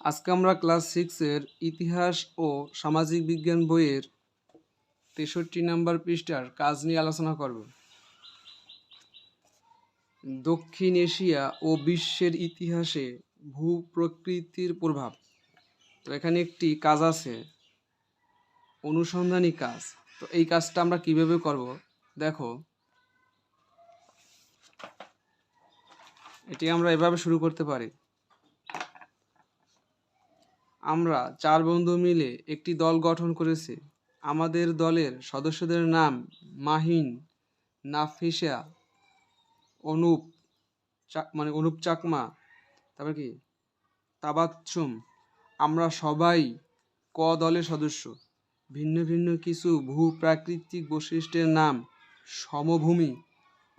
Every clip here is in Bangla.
আজকে আমরা ক্লাস সিক্সের ইতিহাস ও সামাজিক বিজ্ঞান বইয়ের তেষট্টি নাম্বার পৃষ্ঠার কাজ নিয়ে আলোচনা করব। দক্ষিণ এশিয়া ও বিশ্বের ইতিহাসে ভূপ্রকৃতির প্রভাব। তো এখানে একটি কাজ আছে, অনুসন্ধানী কাজ। তো এই কাজটা আমরা কীভাবে করব? দেখো, এটি আমরা এভাবে শুরু করতে পারি। আমরা চার বন্ধু মিলে একটি দল গঠন করেছি। আমাদের দলের সদস্যদের নাম মাহিন, নাফিসা, অনুপ চাক মানে অনুপ চাকমা, তারপর কি? তাবাচ্চুম। আমরা সবাই ক দলের সদস্য। ভিন্ন ভিন্ন কিছু ভূপ্রাকৃতিক বৈশিষ্ট্যের নাম সমভূমি,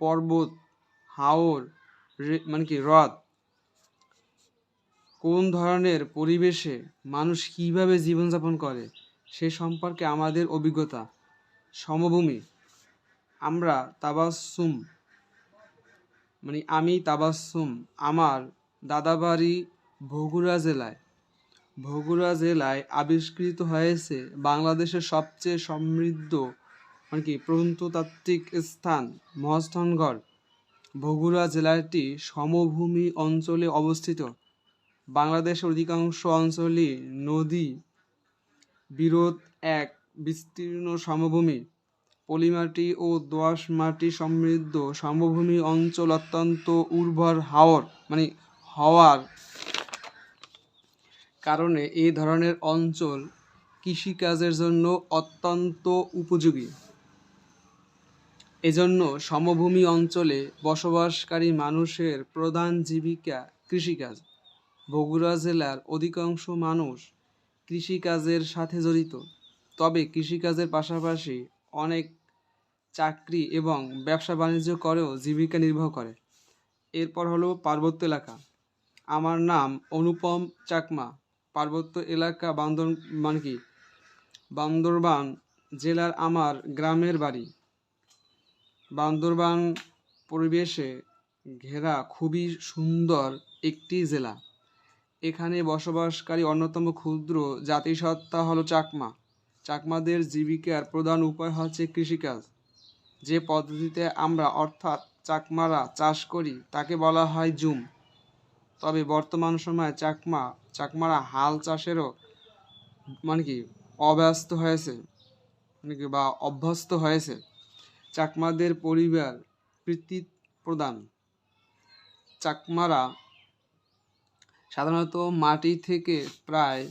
পর্বত, হাওর মানে কি, হ্রদ। কোন ধরনের পরিবেশে মানুষ কীভাবে জীবনযাপন করে সে সম্পর্কে আমাদের অভিজ্ঞতা। সমভূমি। আমরা তাবাসুম মানে আমি তাবাসুম আমার দাদাবাড়ি বগুড়া জেলায়। বগুড়া জেলায় আবিষ্কৃত হয়েছে বাংলাদেশের সবচেয়ে সমৃদ্ধ মানে কি, প্রত্নতাত্ত্বিক স্থান মহাস্থানগড়। বগুড়া জেলাটি সমভূমি অঞ্চলে অবস্থিত। বাংলাদেশের অধিকাংশ অঞ্চলই নদী বিরোধ এক বিস্তীর্ণ সমভূমি। পলিমাটি ও দোআঁশ মাটি সমৃদ্ধ সমভূমি অঞ্চল অত্যন্ত উর্বর হাওর মানে হওয়ার কারণে এই ধরনের অঞ্চল কৃষিকাজের জন্য অত্যন্ত উপযোগী। এজন্য সমভূমি অঞ্চলে বসবাসকারী মানুষের প্রধান জীবিকা কৃষিকাজ। বগুড়া জেলার অধিকাংশ মানুষ কৃষিকাজের সাথে জড়িত। তবে কৃষিকাজের পাশাপাশি অনেক চাকরি এবং ব্যবসা বাণিজ্য করেও জীবিকা নির্বাহ করে। এরপর হলো পার্বত্য এলাকা। আমার নাম অনুপম চাকমা। পার্বত্য এলাকা বান্দর মানে কি? বান্দরবান জেলার আমার গ্রামের বাড়ি। বান্দরবান পরিবেশে ঘেরা খুবই সুন্দর একটি জেলা। এখানে বসবাসকারী অন্যতম ক্ষুদ্র জাতিসত্তা হলো চাকমা। চাকমাদের জীবিকার প্রধান উপায় হচ্ছে কৃষিকাজ। যে পদ্ধতিতে আমরা, অর্থাৎ চাকমারা চাষ করি, তাকে বলা হয় জুম। তবে বর্তমান সময়ে চাকমা, চাকমারা হাল চাষেরও মানে কি, অব্যস্ত হয়েছে। মানে কি, বা অভ্যস্ত হয়েছে। চাকমাদের পরিবার কৃতি প্রদান। চাকমারা সাধারণত মাটি থেকে প্রায়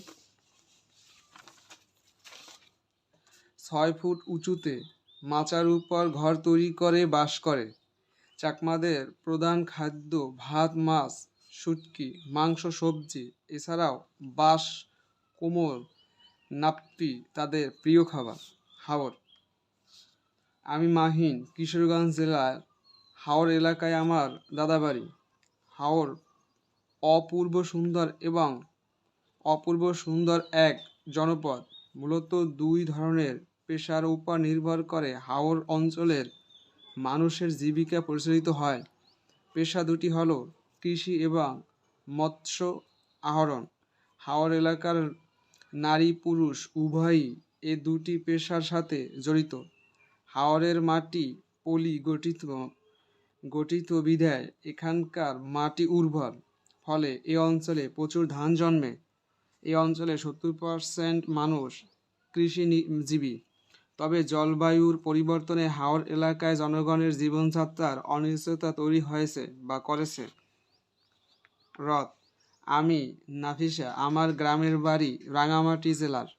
ছয় ফুট উঁচুতে মাচার উপর ঘর তৈরি করে, বাস করে। চাকমাদের প্রধান খাদ্য ভাত, মাছ, শুটকি, মাংস, সবজি, এছাড়াও বাঁশ কোমল নাপ্পি তাদের প্রিয় খাবার। হাওর। আমি মাহিন, কিশোরগঞ্জ জেলার হাওর এলাকায় আমার দাদাবাড়ি। হাওর অপূর্ব সুন্দর এবং অপূর্ব সুন্দর এক জনপদ। মূলত দুই ধরনের পেশার উপর নির্ভর করে হাওর অঞ্চলের মানুষের জীবিকা পরিচালিত হয়। পেশা দুটি হলো কৃষি এবং মৎস্য আহরণ। হাওর এলাকার নারী পুরুষ উভয়ই এ দুটি পেশার সাথে জড়িত। হাওরের মাটি পলি গঠিত গঠিত বিধায় এখানকার মাটি উর্বর। ফলে এ অঞ্চলে প্রচুর ধান জন্মে। এই অঞ্চলে সত্তর পার্সেন্ট মানুষ কৃষিজীবী। তবে জলবায়ুর পরিবর্তনে হাওর এলাকায় জনগণের জীবনযাত্রার অনিশ্চয়তা তৈরি হয়েছে বা করেছে। হ্রদ আমি নাফিসা, আমার গ্রামের বাড়ি রাঙামাটি জেলার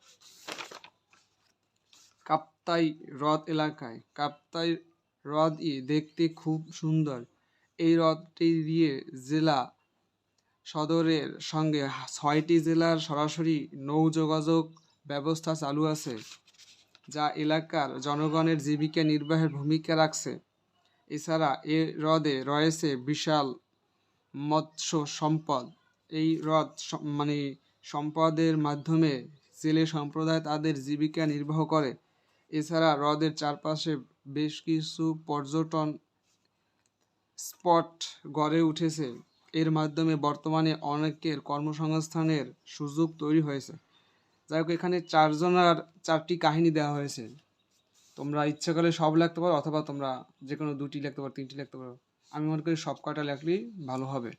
কাপ্তাই হ্রদ এলাকায়। কাপ্তাই হ্রদ ই দেখতে খুব সুন্দর। এই হ্রদটি দিয়ে জেলা সদরের সঙ্গে ছয়টি জেলার সরাসরি নৌ যোগাযোগ ব্যবস্থা চালু আছে, যা এলাকার জনগণের জীবিকা নির্বাহের ভূমিকা রাখছে। এছাড়া এ হ্রদে রয়েছে বিশাল মৎস্য সম্পদ। এই হ্রদ মানে সম্পদের মাধ্যমে জেলে সম্প্রদায় তাদের জীবিকা নির্বাহ করে। এছাড়া হ্রদের চারপাশে বেশ কিছু পর্যটন স্পট গড়ে উঠেছে। এর মাধ্যমে বর্তমানে অনেকের কর্মসংস্থানের সুযোগ তৈরি হয়েছে। যাই হোক, এখানে চারজনার চারটি কাহিনী দেওয়া হয়েছে। তোমরা ইচ্ছা করলে সব লিখতে পারো, অথবা তোমরা যে কোনো দুটি লিখতে পারো, তিনটি লিখতে পারো। আমি মনে করি সব কটা লেখলেই ভালো হবে।